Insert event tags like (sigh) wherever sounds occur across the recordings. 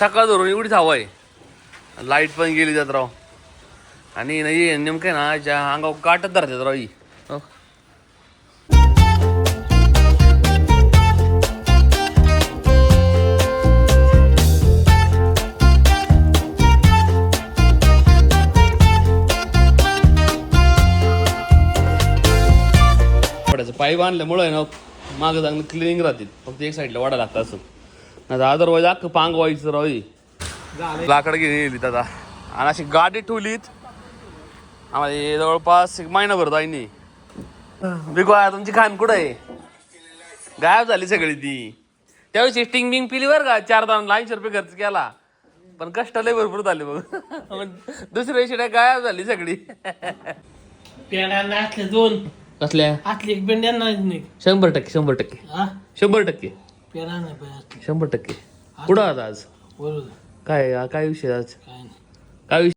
सकाळ धरून एवढीच हवा आहे. लाइट पण गेली त्यात राव. आणि नाही नेमकं ना ज्या अंगावर काटत धरतात राव ही. हो. वड्याचं पाईप बांधल्यामुळं आहे ना मागं चांगलं क्लिनिंग राहते फक्त एक साईडला वाडा लागतं असं. अदरवाईज अख्खं पांग व्हायचं राव. लाकडं घेऊन येईल दादा आणि अशी गाडी ठेवलीत. आम्हाला जवळपास एक महिनाभर जाईनी बिगवा तुमची खान कुठं आहे? गायब झाली सगळी ती. त्यावेळी स्टिंग बिंग पिली बरं का? चार दोन ऐंशी रुपये खर्च केला. पण कष्ट लय भरपूर झाले बघ. दुसऱ्या दिवशी गायब झाली सगळी. दोन. कसल्या? असले एक बेंड्यांना नाही शंभर टक्के शंभर टक्के. शंभर टक्के. पेडा नाही पाहिजे शंभर टक्के. कुठं आहात आज? काय काय विषय आज? काय नाही. काय विषय?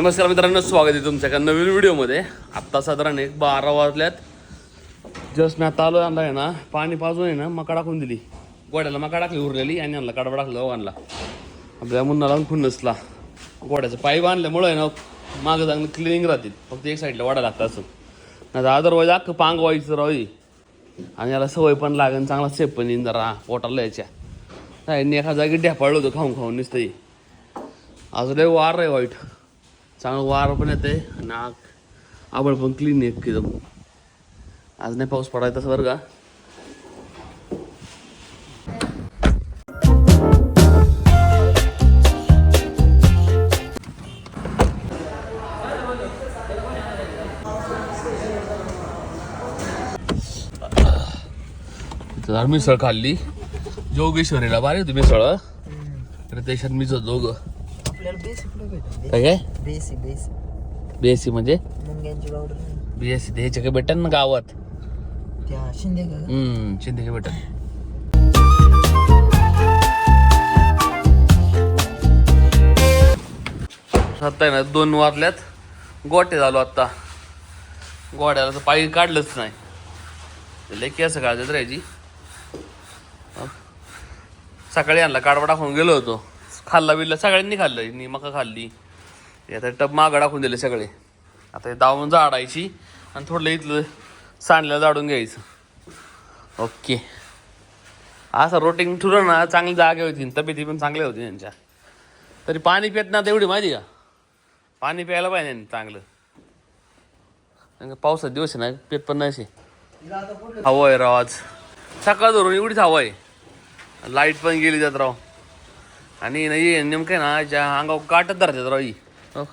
नमस्कार मित्रांनो स्वागत आहे तुमच्या एका नवीन व्हिडिओमध्ये. आत्ता साधारण एक बारा वाजल्यात. जस्ट मी आता आलो आणला आहे ना पाणी पाजून आहे ना मका टाकून दिली. गोड्याला मका टाकली उरलेली आणि आणला कडबा टाकला आणला. आपल्या मुन्ना लावून खून नसला. गोड्याचं पाईप आणल्यामुळं आहे ना मागं चांगलं क्लिनिंग राहते फक्त एक साईडला वाडा लागतं असं. नाही अदरवाईज अख्खं पांग व्हायचं राव ही. आणि याला सवय पण लागेल चांगला सेफ पण येईन जरा पोटाला यायच्या नाही एका जागी ढेपाळलं होतं खाऊन खाऊन नुसतं आज लय वार आहे वाईट. चांगलं वार पण येते आणि आपण आबळ पण क्लीन आहे एकदम. आज नाही पाऊस पडायचा बरं का? जरा मिसळ खाल्ली. जोगेश्वरीला बारी होती मिसळ. मीच होतो दोघं. काय काय? बीएससी म्हणजे. बीएससी ह्याच्या काय भेटन ना गावात. शिंदे? हम्म चिंतेचे भेटन. आता आहे ना दोन वाजल्यात. गोटे झालो आत्ता गोड्याला तर पायी काढलंच नाही. लय केस काढतात राहायची सकाळी आणला काढवा टाकून गेलो होतो. खाल्ला बिल्ला सगळ्यांनी खाल्लं नि मका खाल्ली. आता टब मागं टाकून दिले सगळे. आता हे दावून जाडायची आणि थोडं इथलं सांडलं जाडून घ्यायचं. ओके. असं रोटिंग ठुलं ना चांगली जागे होती तब्येती पण चांगल्या होती त्यांच्या. तरी पाणी पित ना तेवढी माहिती का? पाणी प्यायला पाहिजे चांगलं. का पावसात दिवस आहे ना पेत पण नाही हवा आहे राव आज. सकाळ धरून एवढीच हवा आहे. लाइट पण गेली त्यात राव. आणि नाही नेमकं आहे ना ज्या अंगावर काटत धरतात राव ही. हो.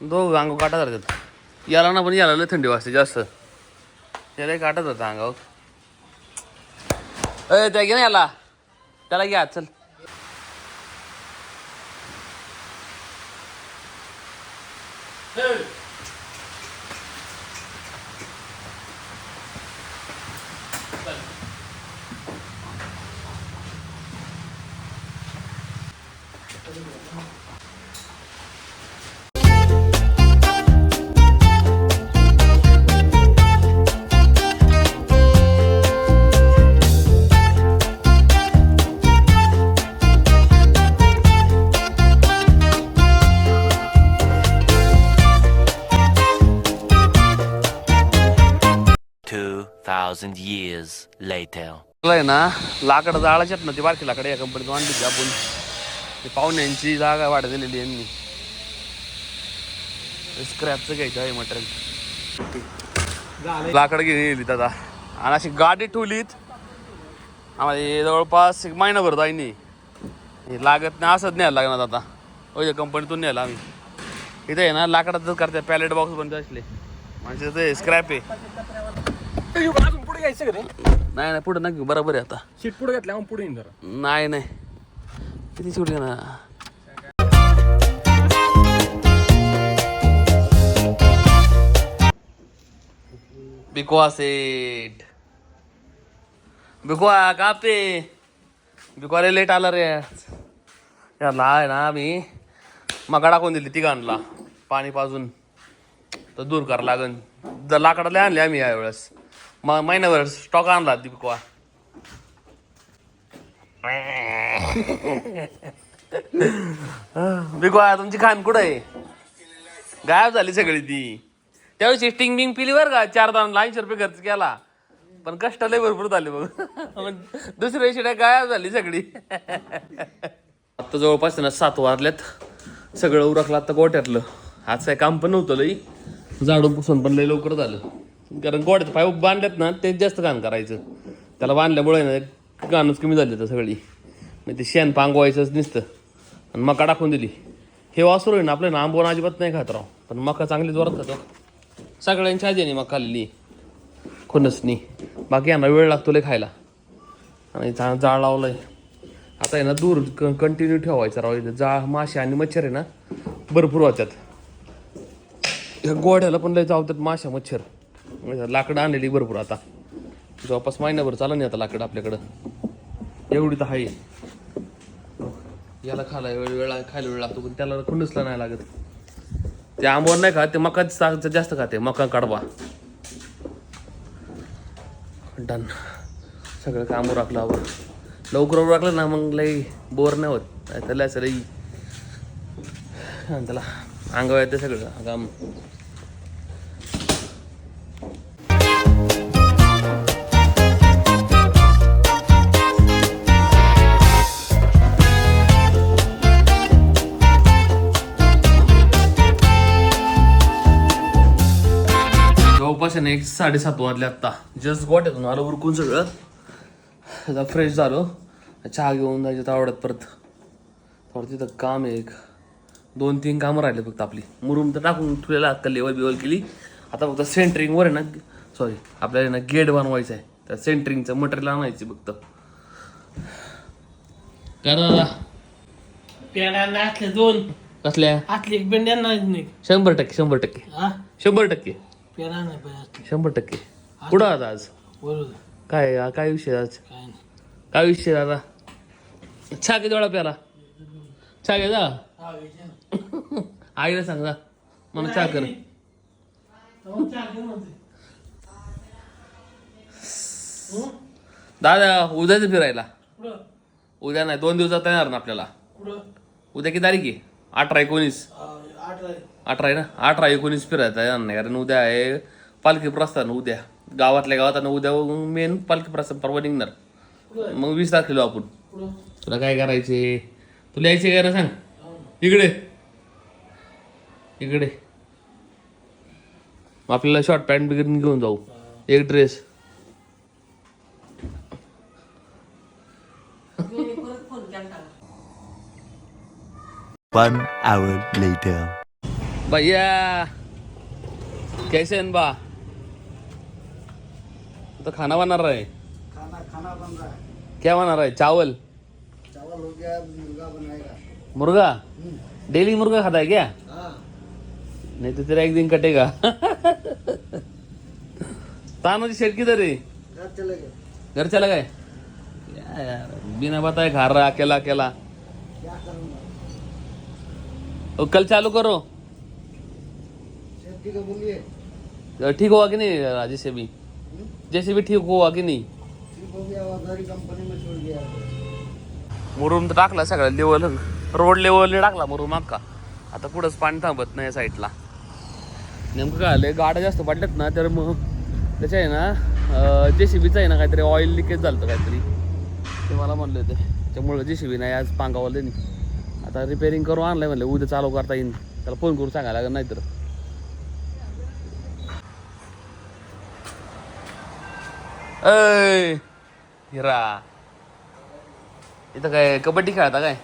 दोघं अंगावर काटा धरतात. याला ना पण याला लय थंडी वाजते जास्त. त्याला काटत होता अंगावर. अय त्या घे ना याला. त्याला घ्या चल. Two thousand years later. आहे ना लाकडं जाळाच्यात ना ती बारकी लाकडं या कंपनीत आणली होती आपण ते पाहुण्यांची जागा वाढ दिलेली यांनी. स्क्रॅपचं घ्यायचं आहे मटेरियल लाकडं घेऊन येईल दादा. आणि अशी गाडी ठेवलीत. आम्हाला जवळपास एक महिनाभर जाईनी. हे लागत नाही असंच न्यायला लागणार आता. ओय कंपनीतून न्यायला आम्ही. इथे आहे ना लाकडातच करते पॅलेट बॉक्स बनते असले. म्हणजे ते स्क्रॅप आहे. पुढे घ्यायचं नाही नाही पुढे नक्की बरोबर आहे आता. सीट पुढे घेतल्या पुढे नाही नाही. किती शेवटी ना? बिकवा सेट बिकवा कापे बिकवाले लेट आला रे याला आहे ना मी मका टाकून दिली ती आणला पाणी पाजून. तर दूर करा लागन. जर लाकडाला आणले आम्ही यावेळेस. म महिन्याभर स्टॉक आणला ती बिकवा (laughs) बिकवा तुमची खान कुठं आहे? गायब झाली सगळी ती. त्यावेळी स्टिंग बिंग पिली बरं का चार दान ऐंशी रुपये खर्च केला. पण कष्ट लय भरपूर झाले बघ. दुसऱ्या शिड्या गायब झाली सगळी. (laughs) आता जवळपास ना सात वाजल्यात. सगळं उरकलं आता गोट्यातलं आज काय काम पण नव्हतं लई. झाडून पुसून पण लई लवकर झालं. कारण गोट्यात पाय बांधल्यात ना तेच जास्त घाण करायचं. त्याला बांधल्यामुळे ना घाणच कमी झाली तर सगळी. नाही ते शेण पांगवायचंच नुसतं. आणि मका टाकून दिली. हे वासरू आहे ना आपल्या आंबवून अजिबात नाही खात राव. पण मका चांगली जोरात खातो. सगळ्यांच्या आजीने मका खाल्लेली खुनसनी. बाकी यांना वेळ लागतो लय खायला. आणि जा जाळ लावलंय. आता आहे ना दूर कंटिन्यू ठेवायचं राव इथं. जाळ मासे आणि मच्छर आहे ना भरपूर होत्यात ह्या गोड्याला पण लय चावतात माशा मच्छर. लाकडं आणलेली भरपूर आता. जवळपास महिनाभर चाललं नाही आता लाकडं आपल्याकडं. एवढी तर आहे याला खायला वेळ वेळ लाग- खायला वेळ लागतो पण त्याला खुंडसला नाही लागत. ते आंबोर नाही खात ते मकाच जास्त खाते मका काढवा डन. सगळं काम राखलं आवर. लवकर राखलं ना मग लई बोर नाही होत. नाही त्याला असं लई त्याला अंगावर येते सगळं काम जवळपास आहे ना एक साडेसात वाजले आत्ता. जस्ट गोट्यातून आलो उरकून सगळं. आता फ्रेश झालो. चहा घेऊन जायचं आवडत परत. थोडं तिथं काम आहे एक. दोन तीन कामं राहिले फक्त आपली. मुरुम तर टाकून ठेवलेला आता लेवल बिवल केली. आता फक्त सेंटरिंगवर आहे ना सॉरी आपल्याला ना गेट बनवायचं आहे त्या सेंटरिंगचं मटेरियल आणायचं फक्त. काय दादा? पेड्यांना असले दोन. कसल्या? असले एक नाही शंभर टक्के शंभर टक्के. हा? शंभर टक्के. नाही पाहिजे शंभर टक्के. कुठं आहात आज? काय काय विषय आज? काय नाही. काय विषय दादा? चहा किती वेळा प्याला? चहा घे जा हा. आईला सांग जा. मला चहा कर. चहा घेऊन होते. दादा उद्याच फिरायला. कुठं? उद्या नाही दोन दिवसात येणार ना आपल्याला. कुठं? उद्या किती तारीख आहे? अठरा एकोणीस. हा. अठरा आहे ना? अठरा एकोणीस फिरायचं येणार नाही कारण उद्या आहे पालखी प्रस्थान उद्या. गावातल्या गावात आणि उद्या मेन पालखी प्रस्थान परवा निघणार. मग वीस तारखेला आपण. तुला काय करायचे तुला यायचे काय ना सांग? इकडे. इकडे. मग आपल्याला शॉर्ट पॅन्ट बिगेन घेऊन जाऊ. एक ड्रेस One hour later. भैया कैसे हैं बा? तो खाना बना रहा है। खाना खाना बन रहा है। क्या बना रहा है? चावल? चावल हो गया मुर्गा बनाएगा। मुर्गा? डेली मुर्गा खाता है क्या? हाँ। नहीं तो तेरा एक दिन कटेगा। तानो जी शेट किधर है? घर चले गए। घर चला गए? क्या यार बिना बताए खा रहा अकेला अकेला। और कल चालू करो। को ठीक हुआ कि नहीं राजेश से भी? जैसे भी ठीक हुआ की नाही? ठीक हो गया वो गाड़ी कंपनी में छोड़ गया मुरुम तर टाकला सगळं लेवल रोड लेवलने टाकला मुरुम अक्का. आता कुठंच पाणी थांबत नाही या साईडला नेमकं काय आलं गाड्या जास्त पडल्यात ना तर मग त्याच्या आहे ना जे सी बीचं आहे ना काहीतरी ऑइल लिकेज झालं होतं काहीतरी. ते मला म्हणले होते. त्यामुळे जे सी बी नाही आज पांगावलं त्यांनी. आता रिपेअरिंग करून आणलंय म्हणलं उद्या चालू करता येईल त्याला फोन करून सांगायला लागेल नाहीतर. अय हिरा. इथं काय कबड्डी खेळता काय?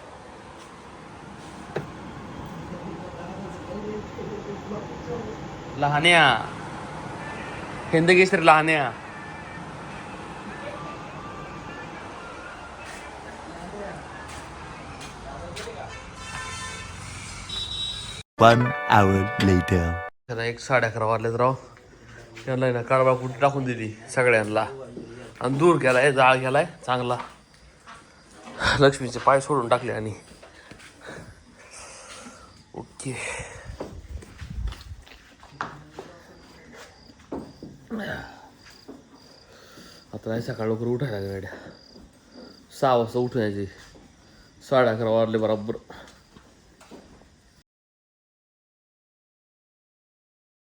लहान्या. हिंदकेसरी लहान्या. One hour later. त्यांना एक साडे अकरा वाजलेत राव. त्यांना आहे ना काळबा कुठे टाकून दिली सगळ्यांना. आणि दूर गेलाय जाळ गेलाय चांगला. लक्ष्मीचे पाय सोडून टाकले आणि. ओके. आता नाही सकाळ लवकर उठायला गाड्या. सहा वाजता उठून साडे अकरा वाजले बरोबर.